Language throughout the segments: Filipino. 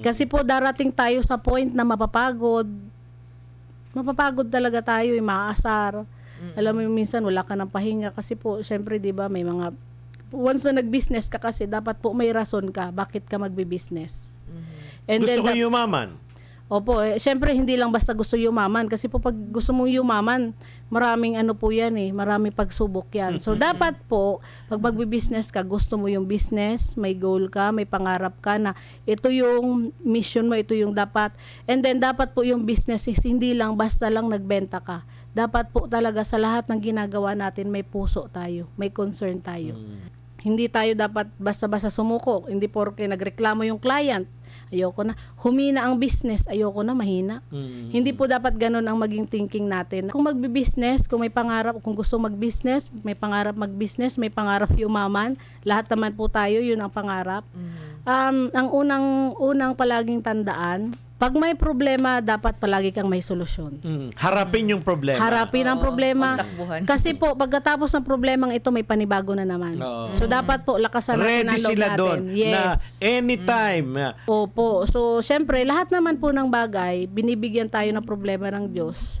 Kasi po darating tayo sa point na mapapagod. Mapapagod talaga tayo, eh, maaasar. Alam mo yung minsan wala ka ng pahinga kasi po syempre 'di ba may mga once na nag-business ka kasi dapat po may rason ka bakit ka magbi-business. And Gusto ko then, yumaman. Opo, eh, syempre hindi lang basta gusto yumaman kasi po pag gusto mong yumaman, maraming ano po yan eh, maraming pagsubok yan. So dapat po, pag magbi-business ka, gusto mo yung business, may goal ka, may pangarap ka na ito yung mission mo, ito yung dapat. And then dapat po yung business is hindi lang basta lang nagbenta ka. Dapat po talaga sa lahat ng ginagawa natin may puso tayo, may concern tayo. Hindi tayo dapat basta-basta sumuko. Hindi porke nagreklamo yung client, ayoko na. Humina ang business, ayoko na, mahina. Mm. Hindi po dapat ganun ang maging thinking natin. Kung magbi-business, kung may pangarap, kung gusto mag-business, may pangarap mag-business, may pangarap yumaman, lahat naman po tayo, yun ang pangarap. Um, ang unang unang palaging tandaan, pag may problema, dapat palagi kang may solusyon. Mm. Harapin yung problema. Harapin ang Oo, problema. pagtakbuhan. Kasi po, pagkatapos ng problemang ito, may panibago na naman. Oo. So, dapat po, lakasan natin Ready ang loob sila natin. doon Yes. na anytime. ah, Opo. So, syempre, lahat naman po ng bagay, binibigyan tayo ng problema ng Diyos.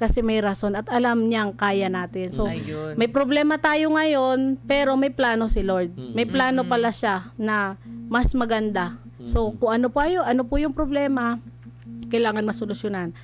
Kasi may rason at alam niyang kaya natin. So, Ayun. may problema tayo ngayon, pero may plano si Lord. May plano pala siya na mas maganda. So, kung ano pa yun, ano po yung problema, kailangan masolusyonan.